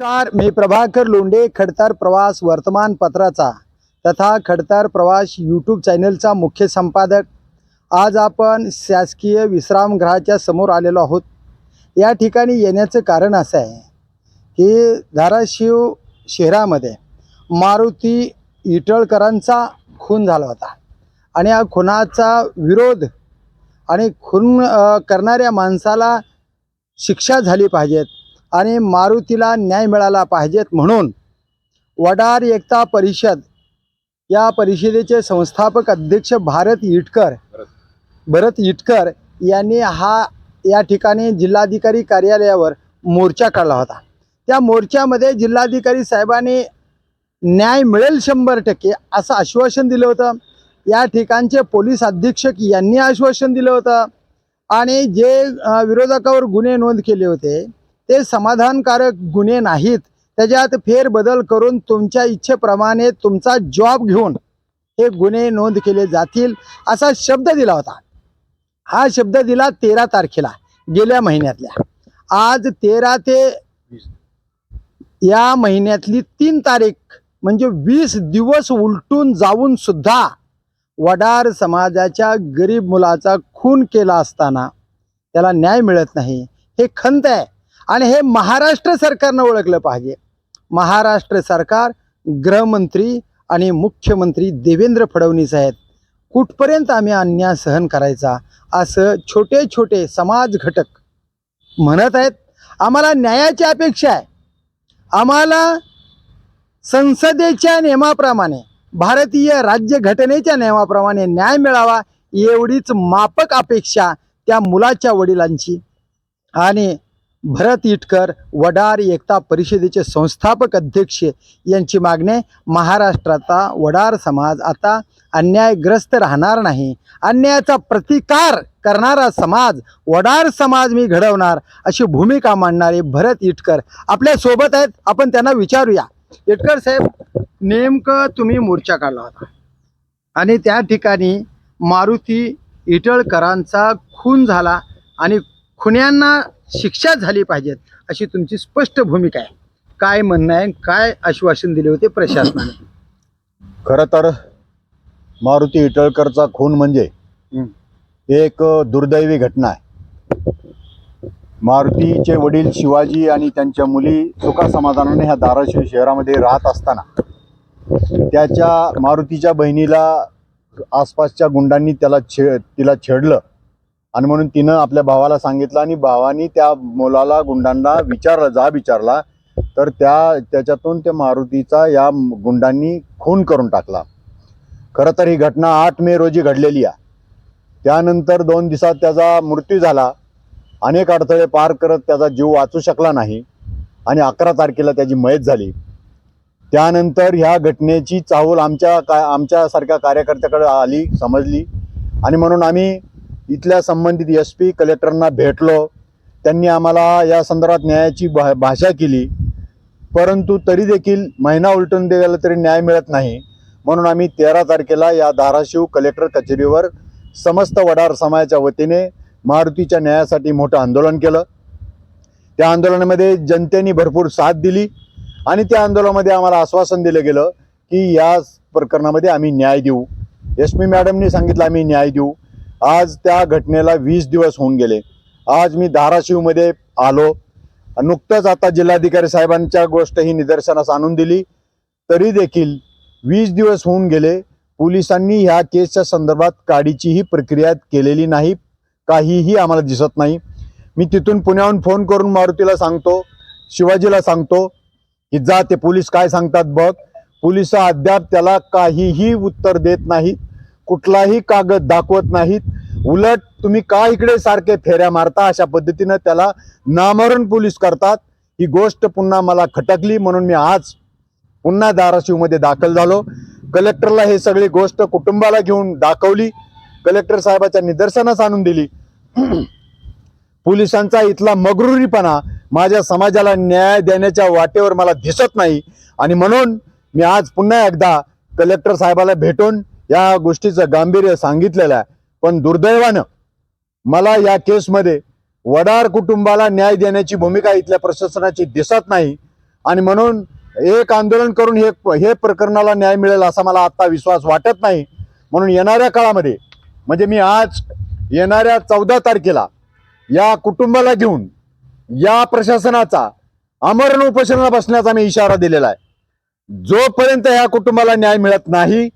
नमस्कार मी प्रभाकर लोंडे खडतार प्रवास वर्तमानपत्राचा तथा खडतार प्रवास यूट्यूब चॅनलचा मुख्य संपादक. आज आपण शासकीय विश्रामगृहाच्या समोर आलेलो आहोत. या ठिकाणी येण्याचं कारण असं आहे की धाराशिव शहरामध्ये मारुती इटळकरांचा खून झाला होता आणि या खुनाचा विरोध आणि खून करणाऱ्या माणसाला शिक्षा झाली पाहिजेत. आणि मारुतीला न्याय मिळाला पाहिजेत म्हणून वडार एकता परिषद या परिषदेचे संस्थापक अध्यक्ष भारत इटकर भरत. इटकर यांनी हा या ठिकाणी जिल्हाधिकारी कार्यालयावर मोर्चा काढला होता. त्या मोर्चामध्ये जिल्हाधिकारी साहेबांनी न्याय मिळेल शंभर टक्के असं आश्वासन दिलं होतं. या ठिकाणचे पोलीस अधीक्षक यांनी आश्वासन दिलं होतं. आणि जे विरोधकावर गुन्हे नोंद केले होते ते समाधानकारक गुन्हे नाहीत. त्याच्यात फेरबदल करून तुमच्या इच्छेप्रमाणे तुमचा जॉब घेऊन हे गुन्हे नोंद केले जातील असा शब्द दिला होता. हा शब्द दिला तेरा तारखेला गेल्या महिन्यातल्या. आज तेरा ते या महिन्यातली तीन तारीख म्हणजे वीस दिवस उलटून जाऊन सुद्धा वडार समाजाच्या गरीब मुलाचा खून केला असताना त्याला न्याय मिळत नाही. हे खंत आहे. आणि हे महाराष्ट्र सरकारनं ओळखलं पाहिजे. महाराष्ट्र सरकार गृहमंत्री आणि मुख्यमंत्री देवेंद्र फडणवीस आहेत. कुठपर्यंत आम्ही अन्याय सहन करायचा? असं छोटे छोटे समाज घटक म्हणत आहेत. आम्हाला न्यायाची अपेक्षा आहे. आम्हाला संसदेच्या नियमाप्रमाणे भारतीय राज्यघटनेच्या नियमाप्रमाणे न्याय मिळावा एवढीच मापक अपेक्षा त्या मुलाच्या वडिलांची. आणि भरत इटकर वडार एकता परिषदेचे संस्थापक अध्यक्ष यांची मागणी महाराष्ट्राचा वडार समाज आता अन्यायग्रस्त राहणार नाही. अन्यायाचा प्रतिकार करणारा समाज वडार समाज मी घडवणार अशी भूमिका मांडणारे भरत इटकर आपल्यासोबत आहेत. आपण त्यांना विचारूया. इटकर साहेब नेमकं तुम्ही मोर्चा काढला होता. आणि त्या ठिकाणी मारुती इटळकरांचा खून झाला आणि खुन्यांना शिक्षा झाली पाहिजेत अशी तुमची स्पष्ट भूमिका आहे. काय म्हणणं आहे काय आश्वासन दिले होते प्रशासनाने? खरं तर मारुती इटळकरचा खून म्हणजे. एक दुर्दैवी घटना आहे. मारुतीचे वडील शिवाजी आणि त्यांच्या मुली सुखासमाधानाने ह्या धाराशिव शहरामध्ये राहत असताना त्याच्या मारुतीच्या बहिणीला आसपासच्या गुंडांनी त्याला छे तिला छेडलं. आणि म्हणून तिनं आपल्या भावाला सांगितलं आणि भावानी त्या मुलाला गुंडांना विचारलं जा विचारला तर त्या त्याच्यातून त्या मारुतीचा या गुंडांनी खून करून टाकला. खरं तर ही घटना आठ मे रोजी घडलेली आहे. त्यानंतर दोन दिवसात त्याचा मृत्यू झाला. अनेक अडथळे पार करत त्याचा जीव वाचू शकला नाही आणि अकरा तारखेला त्याची मयत झाली. त्यानंतर ह्या घटनेची चाहूल आमच्या का आमच्यासारख्या कार्यकर्त्याकडे आली समजली. आणि म्हणून आम्ही इथल्या संबंधित एस पी कलेक्टरना भेटलो. त्यांनी आम्हाला या संदर्भात न्यायाची भा भाषा केली. परंतु तरी देखील महिना उलटून द्यायला तरी न्याय मिळत नाही. म्हणून आम्ही तेरा तारखेला या धाराशिव कलेक्टर कचेरीवर समस्त वडार समाजाच्या वतीने मारुतीच्या न्यायासाठी मोठं आंदोलन केलं. त्या आंदोलनामध्ये जनतेने भरपूर साथ दिली आणि त्या आंदोलनामध्ये आम्हाला आश्वासन दिलं गेलं की या प्रकरणामध्ये आम्ही न्याय देऊ. यशमी पी मॅडमनी सांगितलं आम्ही न्याय देऊ. आज त्या घटनेला वीस दिवस होऊन गेले. आज मी धाराशिवमध्ये आलो. नुकतंच आता जिल्हाधिकारी साहेबांच्या गोष्ट ही निदर्शनास आणून दिली. तरी देखील वीस दिवस होऊन गेले. पोलिसांनी ह्या केसच्या संदर्भात काडीचीही प्रक्रिया केलेली नाही. काहीही आम्हाला दिसत नाही. मी तिथून पुण्याहून फोन करून मारुतीला सांगतो शिवाजीला सांगतो की जा ते पोलीस काय सांगतात बघ. पोलीस अद्याप त्याला काहीही उत्तर देत नाहीत. कुठलाही कागद दाखवत नाहीत. उलट तुम्ही का इकडे सारखे फेऱ्या मारता? अशा पद्धतीनं त्याला नामरण पोलीस करतात. ही गोष्ट पुन्हा मला खटकली म्हणून मी आज पुन्हा धाराशिवमध्ये दाखल झालो. कलेक्टरला हे सगळी गोष्ट कुटुंबाला घेऊन दाखवली. कलेक्टर साहेबाच्या निदर्शनास आणून दिली. पोलिसांचा इथला मगरुरीपणा माझ्या समाजाला न्याय देण्याच्या वाटेवर मला दिसत नाही. आणि म्हणून मी आज पुन्हा एकदा कलेक्टर साहेबाला भेटून या गोष्टीचं गांभीर्य सांगितलेलं आहे. पण दुर्दैवानं मला या केसमध्ये वडार कुटुंबाला न्याय देण्याची भूमिका इथल्या प्रशासनाची दिसत नाही. आणि म्हणून एक आंदोलन करून हे हे प्रकरणाला न्याय मिळेल असा मला आत्ता विश्वास वाटत नाही. म्हणून येणाऱ्या काळामध्ये म्हणजे मी आज येणाऱ्या चौदा तारखेला या कुटुंबाला घेऊन या प्रशासनाचा अमरण उपोषणाला बसण्याचा मी इशारा दिलेला आहे. जोपर्यंत या कुटुंबाला न्याय मिळत नाही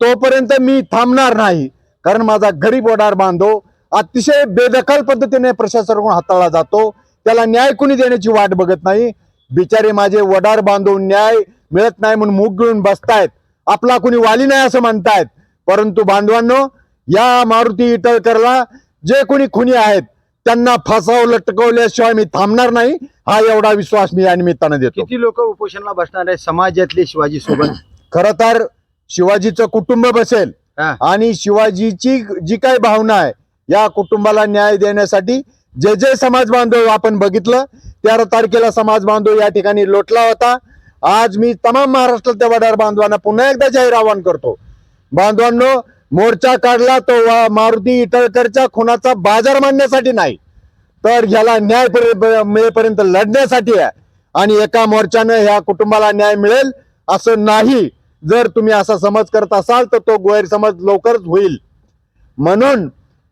तोपर्यंत मी थांबणार नाही. कारण माझा गरीब वडार बांधव अतिशय बेदखल पद्धतीने प्रशासनाकडून हाताळला जातो. त्याला न्याय कुणी देण्याची वाट बघत नाही. बिचारे माझे वडार बांधव न्याय मिळत नाही म्हणून मुग घेऊन बसतायत. आपला कुणी वाली नाही असं म्हणतायत. परंतु बांधवांनो या मारुती इटळकरला जे कोणी खुनी आहेत त्यांना फसाव लटकवल्याशिवाय मी थांबणार नाही. हा एवढा विश्वास मी या निमित्तानं देतो. किती लोक उपोषणाला बसणार आहे समाजातले शिवाजी सोबत. खर तर शिवाजीचं कुटुंब बसेल हा. आणि शिवाजीची जी काही भावना आहे या कुटुंबाला न्याय देण्यासाठी जे जे समाज बांधव आपण बघितलं तेरा तारखेला समाज बांधव या ठिकाणी लोटला होता. आज मी तमाम महाराष्ट्रातल्या वडार बांधवांना पुन्हा एकदा जाहीर आवाहन करतो. बांधवांनो मोर्चा काढला तो वा- मारुती इटळकरच्या खुनाचा बाजार मांडण्यासाठी नाही तर ह्याला न्याय परि- मिळेपर्यंत लढण्यासाठी आहे. आणि एका मोर्चानं ह्या कुटुंबाला न्याय मिळेल असं नाही. जर तुम्ही असा समज करत असाल तर तो गैरसमज लवकरच होईल. म्हणून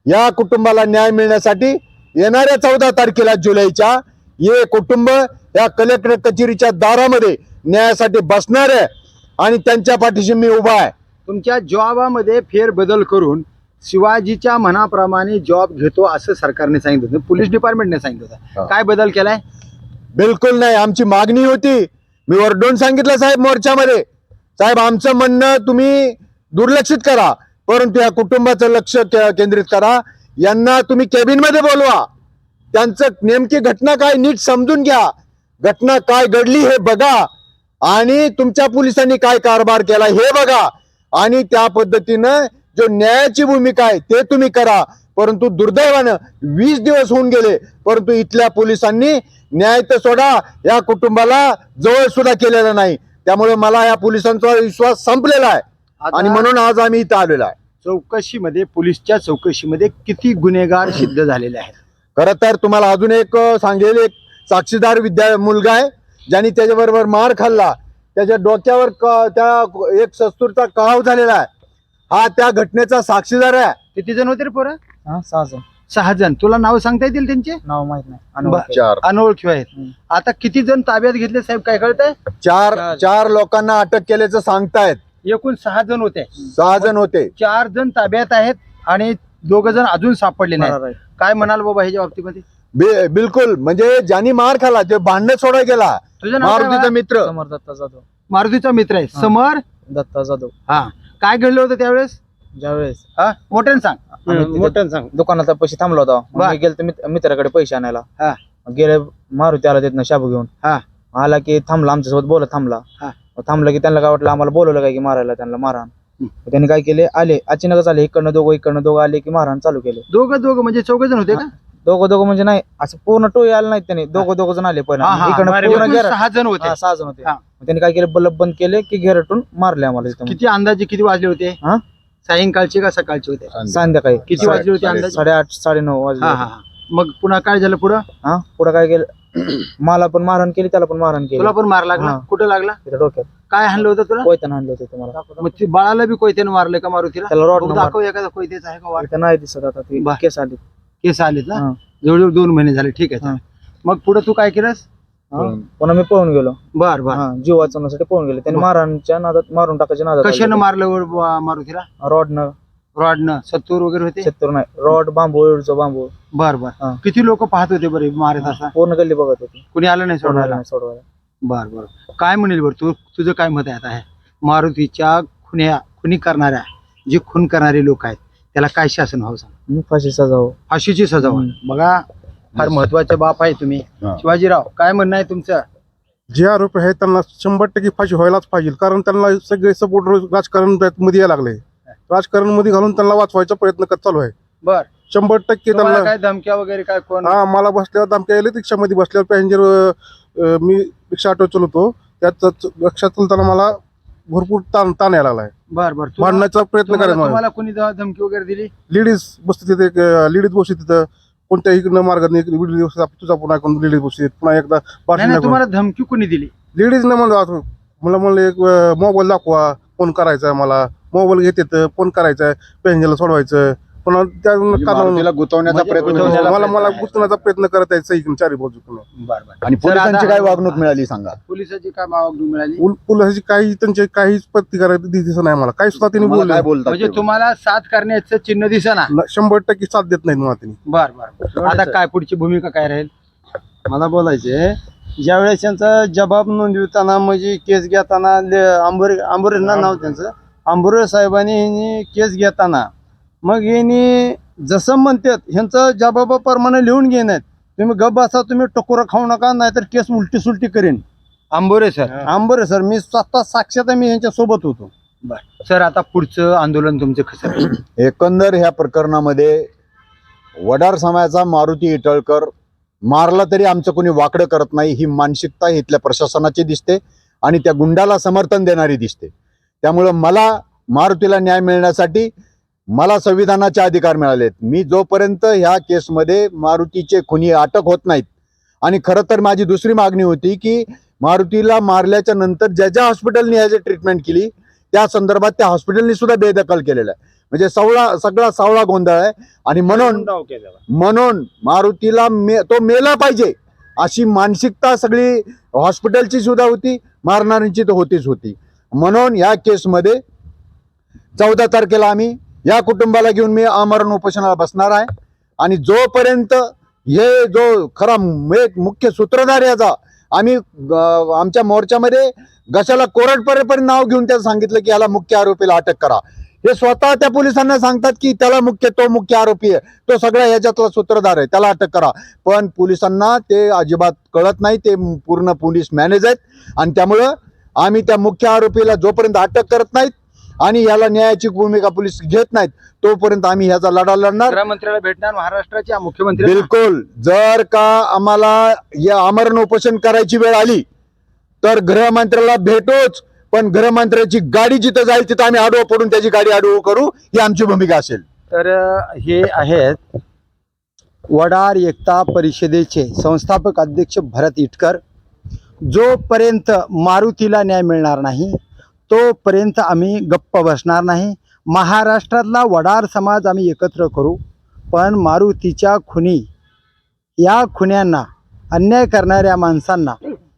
या कुटुंबाला न्याय मिळण्यासाठी येणाऱ्या चौदा तारखेला जुलैच्या हे कुटुंब या कलेक्टर कचेरीच्या दारामध्ये न्यायासाठी बसणार आहे आणि त्यांच्या पाठीशी मी उभा आहे. तुमच्या जॉबामध्ये फेरबदल करून शिवाजीच्या मनाप्रमाणे जॉब घेतो असं सरकारने सांगितलं होतं. पोलीस डिपार्टमेंटने सांगितलं. होतं. काय बदल केलाय? बिलकुल नाही. आमची मागणी होती. मी वरडून सांगितलं साहेब मोर्चामध्ये. साहेब आमचं म्हणणं तुम्ही दुर्लक्षित करा. परंतु या कुटुंबाचं लक्ष केंद्रित करा. यांना तुम्ही केबिनमध्ये बोलवा. त्यांचं नेमकी घटना काय नीट समजून घ्या. घटना काय घडली हे बघा. आणि तुमच्या पोलिसांनी काय कारभार केला हे बघा. आणि त्या पद्धतीनं जो न्यायाची भूमिका आहे ते तुम्ही करा. परंतु दुर्दैवानं वीस दिवस होऊन गेले. परंतु इथल्या पोलिसांनी न्याय तर सोडा. या कुटुंबाला जवळ सुद्धा केलेला नाही. त्यामुळे मला या पोलिसांचा विश्वास संपलेला आहे. आणि म्हणून आज आम्ही इथं आलेलो आहे. चौकशीमध्ये पोलीसच्या चौकशीमध्ये किती गुन्हेगार सिद्ध झालेले आहेत? खरं तर तुम्हाला अजून एक सांगेल एक साक्षीदार विद्या मुलगा आहे ज्यांनी त्याच्याबरोबर मार खाल्ला. त्याच्या डोक्यावर क- त्या एक सस्तूरचा कळाव झालेला आहे. हा त्या घटनेचा साक्षीदार आहे. किती जण होते रे पोरं? हा सहा जण. सहा जण तुला नाव सांगता येतील त्यांचे? नाव माहीत नाही. अनोळखी. चार. अनोळखी आहेत. हम्म. आता किती जण ताब्यात घेतले साहेब? काय कळतंय? चार चार. चार लोकांना अटक केल्याचं सांगतायत. एकूण सहा जण होते. सहा जण होते. चार जण ताब्यात आहेत आणि दोघ जण अजून सापडले नाही फरार आहे. काय म्हणाल बाबा ह्याच्या बाबतीमध्ये? बि- बिलकुल. म्हणजे ज्यांनी मार खाल्ला ते भांडण सोडाय गेला तुझं नाव काय मारुतीचा बाळा? मित्र. समर दत्ता जाधव. मारुतीचा मित्र आहे. हा. समर? दत्ता जाधव. हा. काय घडलं होतं त्यावेळेस? ज्यावेळेस. हा? मोठ्यानं सांग. मोठ्यानं सांग. दुकानात पैसे थांबलो होतो. मग. मी गेलो मित- मित्राकडे पैसे आणायला. हा. गेले मारुती आला तिथनं शाबू घेऊन. हा. आला की थांबला आमच्यासोबत बोलत थांबला. हा. मग थांबलं की त्यांना काय वाटलं आम्हाला बोलवलं काय की मारायला त्यांना मारहाण. हम्म. मग त्यांनी काय केले आले. अचानकच आले इकडनं दोघं इकडनं दोघं आले की मारहाण चालू केले. दोघं दोघं म्हणजे चौघ जण होते का? दोघं दोघं म्हणजे नाही असं पूर्ण टोळी आलं नाही त्यांनी. दोघं दोघं जण आले हा, पहिला हा. इकडनं बरं, पूर्ण एकूण सहा जण होते. हा, सहा जण होते. हा. मग त्यांनी काय केलं बल्ब बंद केले की घेरटून मारले आम्हाला तिथं. किती अंदाजे किती वाजले होते? हा? सायंकाळचे का सकाळचे होते? संध्याकाळी. किती वाजले होते अंदाजे? साडेआठ साडेनऊ वाजले हा हा हा. मग पुन्हा काय झालं पुढं? हा? पुढे काय केलं? मला पण मारहाण केली त्याला पण मारहाण केली. तुला पण मार लागला? हा. कुठं लागला? तिथं डोक्यात. काय हाणलं होतं तुला? कोयतन आणलं होतं तुम्हाला मग ते बाळाला बी कोयत्यानं मारलं का मारुतीला? त्याला रॉड दाखव एखादा कोयत्याचा आहे का वार? इथं नाही दिसत आता ती. बा. केस आली. केस ना? हा. जवळजवळ दोन महिने झाले. ठीक आहे हा. मग पुढे तू काय केलंस? हा. पुन्हा मी पळून गेलो. बर बर. हा जीव वाचवण्यासाठी पळून गेले. त्यांनी बर. मारहाणच्या नादात मारून टाकायच्या नादात कशानं मारलं वर मारुतीला? रॉडनं. रॉडनं. सत्तूर वगैरे होते? छत्तर नाही. Rod bamboo bamboo. बर बर. हा. किती लोक पाहत होते बरे मारत असा? पूर्ण गल्ली बघत होती. कुणी आलं नाही कोणाला सोडवायला? नाही सोडवायला. बर बर. काय म्हणेल बरं तू? तुझं काय मत आहे आता? हे मारुतीच्या खुन्या खुनी करणाऱ्या जे खून करणारे लोक आहेत त्याला काय शासन व्हावं सांग? हम्म, फाशी सजाव फाशीची सजा व्हावी. बघा फार महत्त्वाचे बाप आहे तुम्ही. हा. शिवाजीराव काय म्हणणं आहे तुमचं? जे आरोपी आहेत त्यांना शंभर टक्के फाशी व्हायलाच पाहिजे. कारण त्यांना सगळे सपोर्ट राजकारणमध्ये यायला लागले. राजकारणमध्ये घालून त्यांना वाचवायचा प्रयत्न करत चालू आहे. बर. शंभर टक्के तुम्हाला त्यांना काय धमक्या वगैरे काय कोण हा मला बसल्यावर धमक्या आले रिक्षामध्ये बसल्यावर पॅसेंजर मी रिक्षा ऑटो चालवतो. त्यात रिक्षा चालताना मला भरपूर ताण ताण यायला लागलाय. बर बर. तुम्हाला भांडण्याचा प्रयत्न तुम्हाला करायचा. तुम्हाला कोणी ध- धमकी वगैरे दिली? लेडीज बसते तिथे लेडीज बसते तिथं. कोणत्याही इकडनं मार्गाने लेडीज तुझा पुन्हा ऐकून लेडीज बसते पुन्हा एकदा नाही नाही. तुम्हाला धमकी कोणी दिली? लेडीज न म्हणलं मला म्हणलं एक मोबाईल दाखवा फोन करायचा आहे मला. मोबाईल घेते तर फोन करायचा पॅसेंजरला सोडवायचं. पण त्या कारणावरून- मारुतीला गुंतवण्याचा प्रयत्न केला. मला मला. गुंतवण्याचा प्रयत्न करत आहे सही चारी बाजूकडून बरं बरं. आणि पोलिसांची काय वागणूक मिळाली सांगा. पोलिसाची काय वागणूक मिळाली? पोल- पोलिसाची काही त्यांचे काहीच प्रतिकार दिसत नाही मला काही सुद्धा त्यांनी तुम्हाला बोलले काय बोलतात म्हणजे ते? तुम्हाला साथ करण्याचं चिन्ह दिसेना. न- शंभर टक्के साथ देत नाही मला त्यांनी. बर बर आता काय पुढची भूमिका काय राहील? मला बोलायचे ज्यावेळेस त्यांचा जबाब नोंदविताना म्हणजे केस घेताना आंबोरे आंबोरेंना नाव त्यांचं आंबोरे साहेबांनी केस घेताना मग यांनी जसं म्हणतात ह्यांचं जबाबाप्रमाणे लिहून घेण्यात तुम्ही गप बसा तुम्ही टकोरं खाऊ नका नाहीतर केस उलटी सुलटी करेन. आंबोरे सर. आंबोरे सर मी स्वतः साक्षात मी यांच्या सोबत होतो. सर आता पुढचं आंदोलन तुमचं कसं राहील? एकंदर ह्या प्रकरणामध्ये वडार समाजाचा मारुती इटळकर मारला तरी आमचं कोणी वाकडं करत नाही ही मानसिकता इथल्या प्रशासनाची दिसते आणि त्या गुंडाला समर्थन देणारी दिसते. त्यामुळं मला मारुतीला न्याय मिळण्यासाठी मला संविधानाचे अधिकार मिळालेत. मी जोपर्यंत ह्या केसमध्ये मारुतीचे खुनी अटक होत नाहीत आणि खरं तर माझी दुसरी मागणी होती की मारुतीला मारल्याच्या नंतर ज्या ज्या हॉस्पिटलनी ह्याची ट्रीटमेंट केली त्या संदर्भात त्या हॉस्पिटलनी सुद्धा बेदखल केलेलं आहे. म्हणजे सवळा सगळा सावळा गोंधळ आहे. आणि म्हणून म्हणून मारुतीला मे तो मेला पाहिजे अशी मानसिकता सगळी हॉस्पिटलची सुद्धा होती मारणाऱ्यांची तर होतीच होती. म्हणून या केसमध्ये चौदा तारखेला आम्ही या कुटुंबाला घेऊन मी आमरण उपोषणाला बसणार आहे. आणि जोपर्यंत हे जो खरा मे- मुख्य सूत्रधार याचा आम्ही ग- आमच्या मोर्चामध्ये गशाला कोरडपर्यंत नाव घेऊन त्याला सांगितलं की याला मुख्य आरोपीला अटक करा. हे स्वतः त्या पोलिसांना सांगतात की त्याला मुख्य तो मुख्य आरोपी आहे. तो सगळ्या ह्याच्यातला सूत्रधार आहे. त्याला अटक करा. पण पोलिसांना ते अजिबात कळत नाही. ते पूर्ण पोलीस मॅनेज आहेत. आणि त्यामुळं आम्ही त्या मुख्य आरोपीला जोपर्यंत अटक करत नाहीत आणि याला न्यायाची भूमिका पोलीस घेत नाहीत तोपर्यंत आम्ही ह्याचा लढा लढणार. गृहमंत्र्याला भेटणार महाराष्ट्राच्या मुख्यमंत्री बिलकुल. जर का आम्हाला या आमरण उपोषण करायची वेळ आली तर गृहमंत्र्याला भेटोच पण गृहमंत्र्याची गाडी जिथं जाईल तिथं आम्ही आडवं पडून त्याची गाडी आडवं करू ही आमची भूमिका असेल. तर हे आहेत वडार एकता परिषदेचे संस्थापक अध्यक्ष भरत इटकर जोपर्यंत मारुतीला न्याय मिळणार नाही तोपर्यंत आम्ही गप्प बसणार नाही. महाराष्ट्रातला वडार समाज आम्ही एकत्र करू. पण मारुतीच्या खुनी या खुन्यांना अन्याय करणाऱ्या माणसांना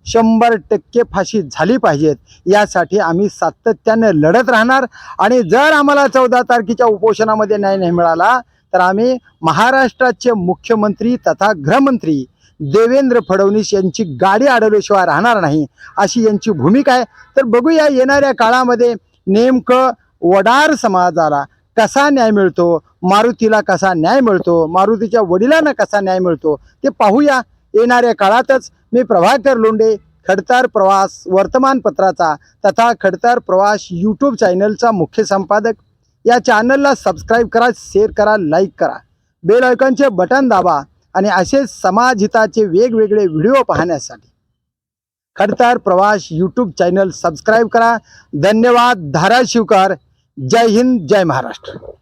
शंभर टक्के फाशी झाली पाहिजेत. यासाठी आम्ही सातत्याने लढत राहणार. आणि जर आम्हाला चौदा तारखेच्या उपोषणामध्ये न्याय नाही मिळाला तर आम्ही महाराष्ट्राचे मुख्यमंत्री तथा गृहमंत्री देवेंद्र फडणवीस यांची गाडी अडवल्याशिवाय राहणार नाही अशी यांची भूमिका आहे. तर बघूया येणाऱ्या काळामध्ये नेमकं वडार समाजाला कसा न्याय मिळतो मारुतीला कसा न्याय मिळतो मारुतीच्या वडिलांना कसा न्याय मिळतो ते पाहूया येणाऱ्या काळातच. मी प्रभाकर लोंडे खडतार प्रवास वर्तमानपत्राचा तथा खडतार प्रवास यूट्यूब चॅनलचा मुख्य संपादक. या चॅनलला सबस्क्राईब करा शेअर करा लाईक करा. बेल आयकॉनचे बटन दाबा. आणि असेच समाजहिताचे वेगवेगळे व्हिडिओ पाहण्यासाठी खडतर प्रवास यूट्यूब चॅनल सबस्क्राईब करा. धन्यवाद. धाराशिवकर. जय हिंद. जय महाराष्ट्र.